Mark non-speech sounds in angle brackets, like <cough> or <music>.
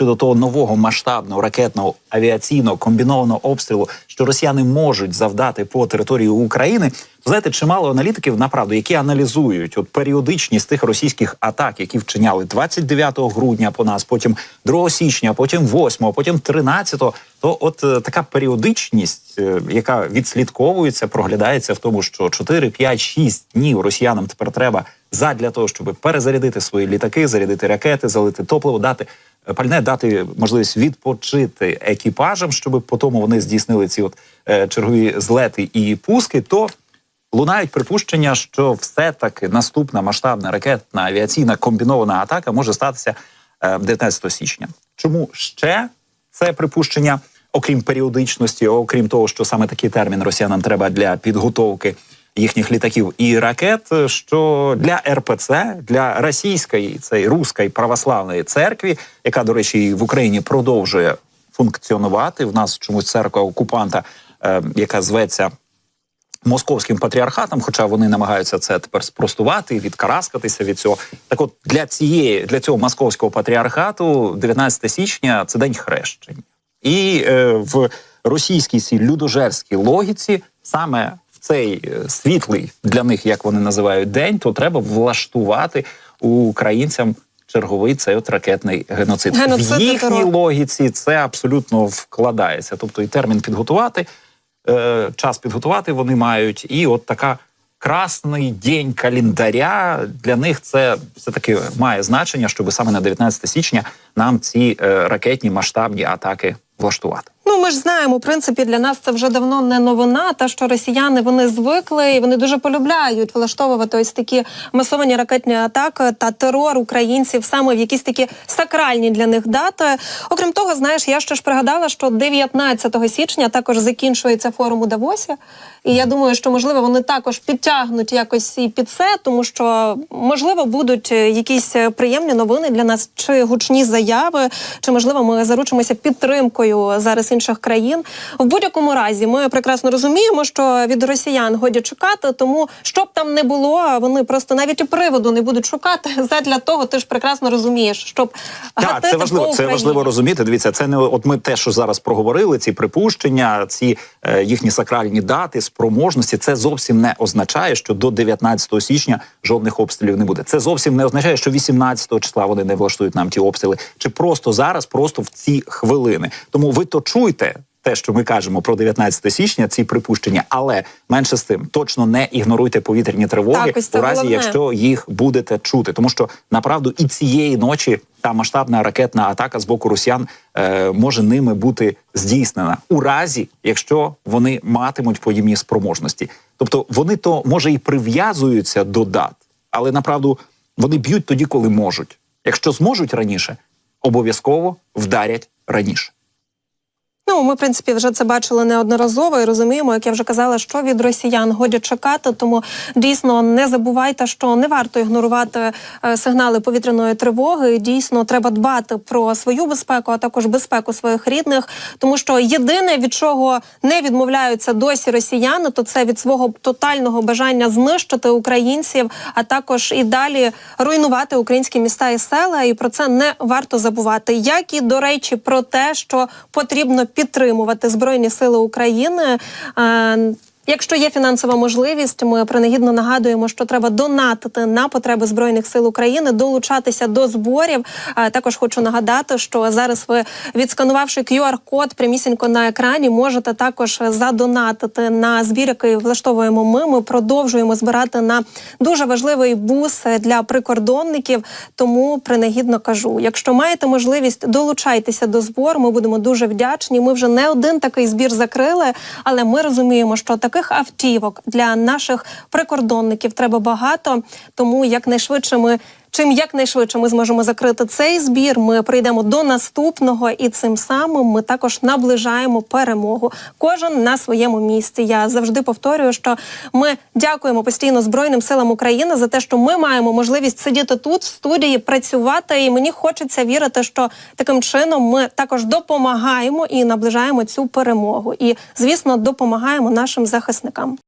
щодо того нового масштабного ракетного авіаційного комбінованого обстрілу, що росіяни можуть завдати по території України. Знаєте, чимало аналітиків направду, які аналізують от періодичність тих російських атак, які вчиняли 29 грудня по нас, потім 2 січня, потім 8, потім 13, то от е, така періодичність, е, яка відслідковується, проглядається в тому, що 4, 5, 6 днів росіянам тепер треба задля того, щоб перезарядити свої літаки, зарядити ракети, залити топливо, дати пальне, дати можливість відпочити екіпажам, щоб потім вони здійснили ці от е, чергові злети і пуски. То лунають припущення, що все-таки наступна масштабна ракетна авіаційна комбінована атака може статися е, 19 січня. Чому ще це припущення, окрім періодичності, окрім того, що саме такий термін росіянам треба для підготовки їхніх літаків і ракет, що для РПЦ, для російської цієї руської православної церкви, яка, до речі, в Україні продовжує функціонувати. В нас чомусь церква окупанта, е, яка зветься московським патріархатом, хоча вони намагаються це тепер спростувати, відкараскатися від цього. Так, от для цієї для цього московського патріархату, 19 січня це день хрещення, і е, в російській цій людожерській логіці саме цей е, світлий для них, як вони називають день, то треба влаштувати українцям. Черговий цей от ракетний геноцид. Геноцид в їхній терор. логіці це абсолютно вкладається. Тобто і термін підготувати, е, час підготувати вони мають, і от така красний день календаря для них це все таки має значення, щоб саме на 19 січня нам ці е, ракетні масштабні атаки влаштувати. Ну, ми ж знаємо, в принципі, для нас це вже давно не новина. Та що росіяни вони звикли і вони дуже полюбляють влаштовувати ось такі масовані ракетні атаки та терор українців саме в якісь такі сакральні для них дати. Окрім того, знаєш, я ще ж пригадала, що 19 січня також закінчується форум у Давосі. І я думаю, що можливо вони також підтягнуть якось і під це, тому що можливо будуть е, якісь е, приємні новини для нас, чи гучні заяви, чи можливо ми заручимося підтримкою зараз інших країн. В будь-якому разі ми прекрасно розуміємо, що від росіян годі чекати, тому що б там не було, вони просто навіть і приводу не будуть шукати. <laughs> Задля того ти ж прекрасно розумієш, щоб Так, це важливо. Це важливо розуміти. Дивіться, це не от ми те, що зараз проговорили, ці припущення, ці е, їхні сакральні дати, спроможності. Це зовсім не означає, що до 19 січня жодних обстрілів не буде. Це зовсім не означає, що 18 числа вони не влаштують нам ті обстріли, чи просто зараз, просто в ці хвилини. Тому ви то чуйте. Те, що ми кажемо про 19 січня, ці припущення, але менше з тим, точно не ігноруйте повітряні тривоги Так, у разі, головне. якщо їх будете чути, тому що направду і цієї ночі та масштабна ракетна атака з боку росіян е, може ними бути здійснена у разі, якщо вони матимуть подібні спроможності. Тобто вони то може і прив'язуються до дат, але направду вони б'ють тоді, коли можуть. Якщо зможуть раніше, обов'язково вдарять раніше. Ну, ми, в принципі, вже це бачили неодноразово і розуміємо, як я вже казала, що від росіян годі чекати. Тому дійсно не забувайте, що не варто ігнорувати е, сигнали повітряної тривоги. Дійсно, треба дбати про свою безпеку, а також безпеку своїх рідних. Тому що єдине, від чого не відмовляються досі росіяни, то це від свого тотального бажання знищити українців, а також і далі руйнувати українські міста і села. І про це не варто забувати. Як і до речі, про те, що потрібно підтримувати збройні сили України. Якщо є фінансова можливість, ми принагідно нагадуємо, що треба донатити на потреби збройних сил України, долучатися до зборів. Також хочу нагадати, що зараз ви відсканувавши QR-код прямісінько на екрані, можете також задонатити на збір, який влаштовуємо ми. Ми продовжуємо збирати на дуже важливий бус для прикордонників. Тому принагідно кажу: якщо маєте можливість, долучайтеся до збору. Ми будемо дуже вдячні. Ми вже не один такий збір закрили, але ми розуміємо, що таких автівок для наших прикордонників треба багато. Тому якнайшвидше ми. Чим якнайшвидше ми зможемо закрити цей збір, ми прийдемо до наступного, і цим самим ми також наближаємо перемогу. Кожен на своєму місці. Я завжди повторюю, що ми дякуємо постійно Збройним силам України за те, що ми маємо можливість сидіти тут в студії, працювати. І мені хочеться вірити, що таким чином ми також допомагаємо і наближаємо цю перемогу. І звісно, допомагаємо нашим захисникам.